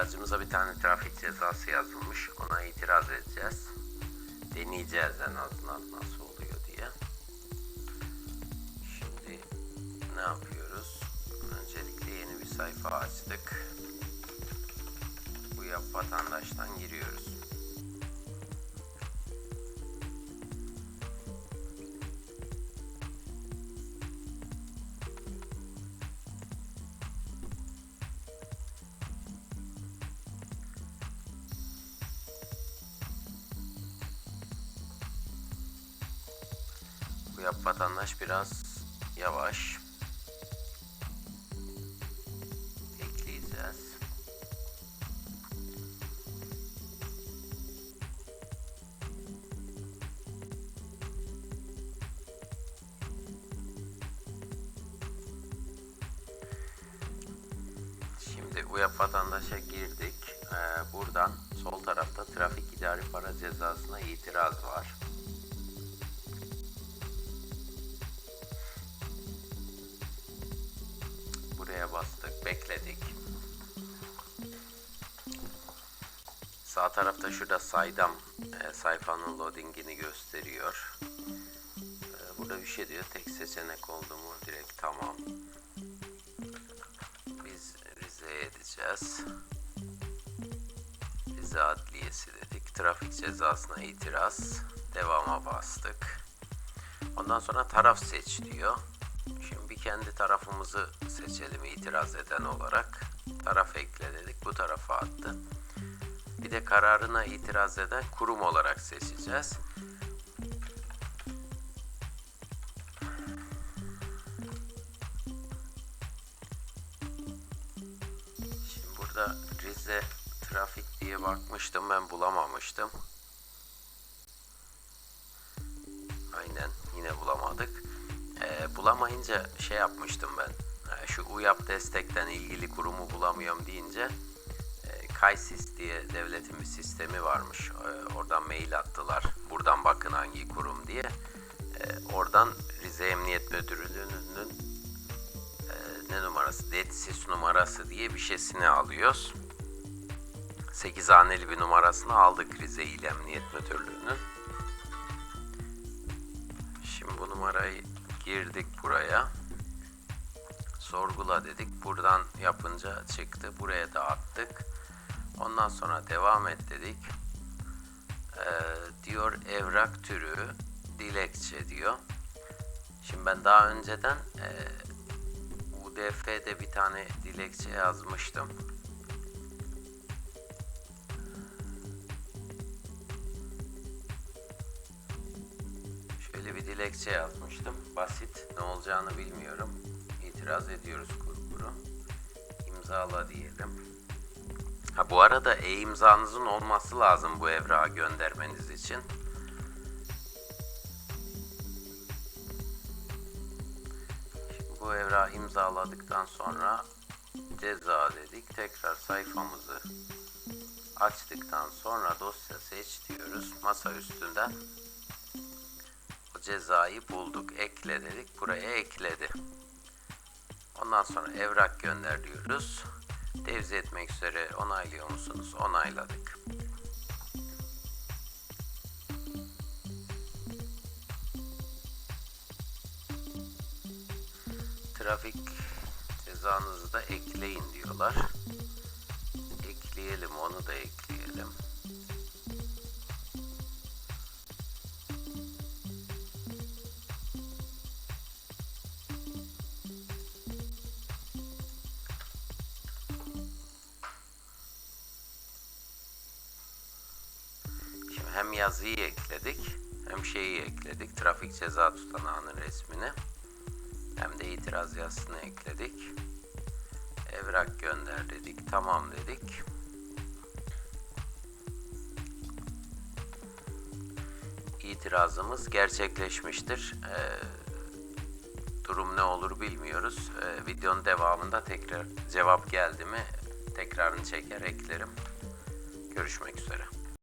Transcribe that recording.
aracımıza bir tane trafik cezası yazılmış. Ona itiraz edeceğiz. Deneyeceğiz en azından nasıl oluyor diye. Şimdi ne yapıyoruz? Öncelikle yeni bir sayfa açtık. Bu yap vatandaştan giriyoruz. Bu vatandaş biraz yavaş. Ekleyeceğiz. Şimdi UYAP vatandaşa girdik. Bekledik. Sağ tarafta şurada saydam e, sayfanın loadingini gösteriyor. E, burada bir şey diyor. Tek seçenek oldu mu direkt tamam. Biz Rize'ye edeceğiz. Rize Adliyesi dedik. Trafik cezasına itiraz. Devama bastık. Ondan sonra taraf seç diyor. Kendi tarafımızı seçelim itiraz eden olarak. Taraf ekle dedik. Bu tarafa attı. Bir de kararına itiraz eden kurum olarak seçeceğiz. Şimdi burada Rize trafik diye bakmıştım ben bulamamıştım. Aynen yine bulamadık. Bulamayınca şey yapmıştım ben. Ee, şu UYAP destekten ilgili kurumu bulamıyorum deyince e, Kaysis diye devletin bir sistemi varmış. Ee, oradan mail attılar. Buradan bakın hangi kurum diye. Oradan Rize Emniyet Müdürlüğü'nün e, ne numarası? DETSİS numarası diye bir şeysini alıyoruz. 8 haneli bir numarasını aldık Rize İl Emniyet Müdürlüğü'nün. Şimdi bu numarayı girdik buraya. Sorgula dedik. Buradan yapınca çıktı. Buraya da attık. Ondan sonra devam et dedik. Ee, diyor evrak türü dilekçe diyor. Şimdi ben daha önceden e, UDF'de bir tane dilekçe yazmıştım. Dilekçe yazmıştım. Basit. Ne olacağını bilmiyorum. İtiraz ediyoruz kuru İmzala diyelim. Ha bu arada e-imzanızın olması lazım bu evrağı göndermeniz için. Şimdi bu evrağı imzaladıktan sonra ceza dedik. Tekrar sayfamızı açtıktan sonra dosya seç diyoruz. Masa üstünden cezayı bulduk. Ekle dedik. Buraya ekledi. Ondan sonra evrak gönder diyoruz. Tevzi etmek üzere onaylıyor musunuz? Onayladık. Trafik cezanızı da ekleyin diyorlar. Ekleyelim onu da ekleyelim. Yazıyı ekledik hem şeyi ekledik. Trafik ceza tutanağının resmini. Hem de itiraz yazısını ekledik. Evrak gönder dedik. Tamam dedik. İtirazımız gerçekleşmiştir. Ee, durum ne olur bilmiyoruz. Ee, videonun devamında tekrar cevap geldi mi tekrarını çeker eklerim. Görüşmek üzere.